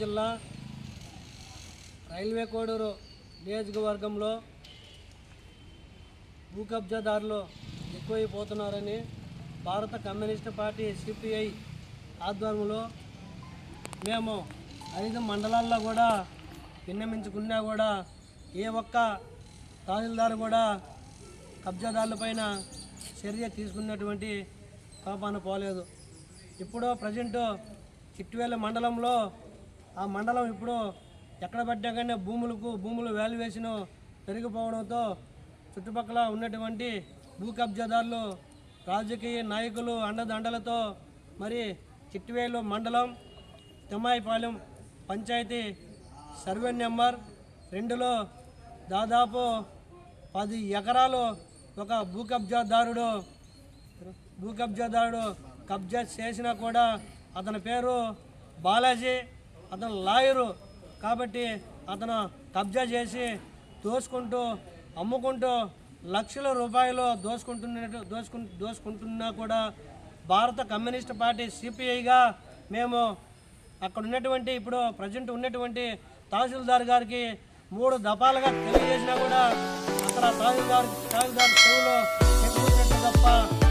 జిల్లా రైల్వే కోడూరు నియోజకవర్గంలో భూ కబ్జాదారులు ఎక్కువైపోతున్నారని భారత కమ్యూనిస్ట్ పార్టీ సిపిఐ ఆధ్వర్యంలో మేము ఐదు మండలాల్లో కూడా విన్నమించుకున్నా కూడా ఏ ఒక్క తహసీల్దారు కూడా కబ్జాదారులపైన చర్య తీసుకున్నటువంటి పాపాన పోలేదు. ఇప్పుడు ప్రజెంట్ చిట్వేల మండలంలో ఆ మండలం ఇప్పుడు ఎక్కడ పడ్డాకనే భూములకు భూములు వాల్యుయేషన్ పెరిగిపోవడంతో చుట్టుపక్కల ఉన్నటువంటి భూ కబ్జాదారులు రాజకీయ నాయకులు అండదండలతో మరి చిట్వేలు మండలం తిమ్మాయిపాలెం పంచాయతీ సర్వే నెంబర్ రెండులో దాదాపు పది ఎకరాలు ఒక భూ కబ్జాదారుడు భూ కబ్జాదారుడు కబ్జా చేసినా కూడా అతని పేరు బాలాజీ. అతను లాయరు కాబట్టి అతను కబ్జా చేసి దోసుకుంటూ అమ్ముకుంటూ లక్షల రూపాయలు దోసుకుంటున్నట్టు దోసుకు దోసుకుంటున్నా కూడా భారత కమ్యూనిస్ట్ పార్టీ సిపిఐగా మేము అక్కడ ఉన్నటువంటి ఇప్పుడు ప్రజెంట్ ఉన్నటువంటి తహసీల్దార్ గారికి మూడు దఫాలుగా తెలియజేసినా కూడా అక్కడ తహసీల్దార్ తహసీల్దార్ చెవులో చెప్పుకున్నట్టు తప్ప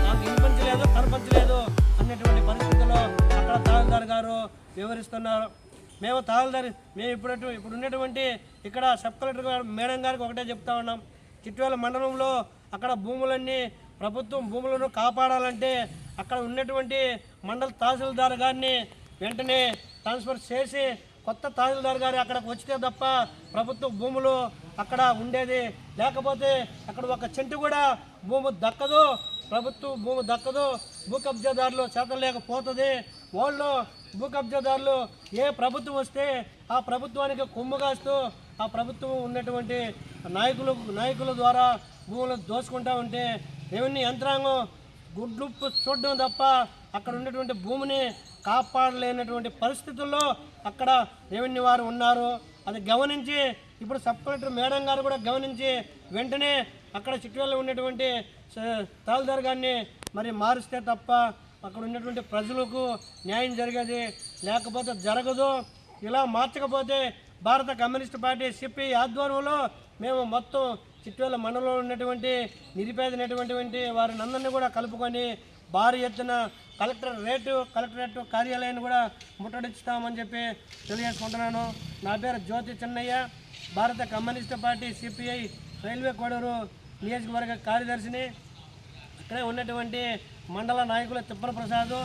నాకు వినిపించలేదు కనిపించలేదు అన్నటువంటి పరిస్థితుల్లో అక్కడ తహసీల్దార్ గారు వివరిస్తున్నారు. మేము తహల్దారి మేము ఇప్పుడు ఇప్పుడు ఉన్నటువంటి ఇక్కడ సబ్ కలెక్టర్ గారు మేడం గారికి ఒకటే చెప్తా ఉన్నాం. చిట్వేల మండలంలో అక్కడ భూములన్నీ ప్రభుత్వం భూములను కాపాడాలంటే అక్కడ ఉన్నటువంటి మండల తహసీల్దార్ గారిని వెంటనే ట్రాన్స్ఫర్ చేసి కొత్త తహసీల్దార్ గారు అక్కడికి వచ్చితే తప్ప ప్రభుత్వ భూములు అక్కడ ఉండేది. లేకపోతే అక్కడ ఒక చెంటు కూడా భూమి దక్కదు ప్రభుత్వ భూమి దక్కదు భూ కబ్జాదారులు చేతలేకపోతుంది. వాళ్ళు భూ కబ్జాదారులు ఏ ప్రభుత్వం వస్తే ఆ ప్రభుత్వానికి కొమ్ము కాస్తూ ఆ ప్రభుత్వం ఉన్నటువంటి నాయకులు నాయకుల ద్వారా భూములు దోసుకుంటా ఉంటే రెవెన్యూ యంత్రాంగం గుడ్లు చూడడం తప్ప అక్కడ ఉన్నటువంటి భూమిని కాపాడలేనటువంటి పరిస్థితుల్లో అక్కడ రెవెన్యూ వారు ఉన్నారు. అది గమనించి ఇప్పుడు సబ్ కలెక్టర్ మేడం గారు కూడా గమనించి వెంటనే అక్కడ చిట్టువేలో ఉన్నటువంటి స- తహసీల్దార్ గారిని మరి మారిస్తే తప్ప అక్కడ ఉన్నటువంటి ప్రజలకు న్యాయం జరిగేది లేకపోతే జరగదు. ఇలా మార్చకపోతే భారత కమ్యూనిస్ట్ పార్టీ సిపి ఆధ్వర్యంలో మేము మొత్తం చిట్వేల మండలంలో ఉన్నటువంటి నిరుపేదనటువంటి వారిని అందరినీ కూడా కలుపుకొని భారీ ఎత్తున కలెక్టర్ రేటు కలెక్టరేట్ కార్యాలయాన్ని కూడా ముట్టడిస్తామని చెప్పి తెలియజేసుకుంటున్నాను. నా పేరు జ్యోతి చెన్నయ్య. భారత communist party CPI railway Koduru నియోజకవర్గ కార్యదర్శిని. అక్కడే ఉన్నటువంటి మండల నాయకులు తిప్పల ప్రసాద్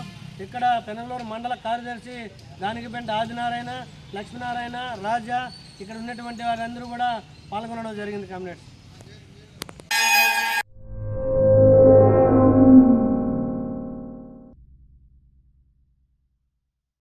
ఇక్కడ పెనగలూరు మండల కార్యదర్శి దానికిపెంట ఆదినారాయణ లక్ష్మీనారాయణ రాజా ఇక్కడ ఉన్నటువంటి వారందరూ కూడా పాల్గొనడం జరిగింది కామ్రేడ్స్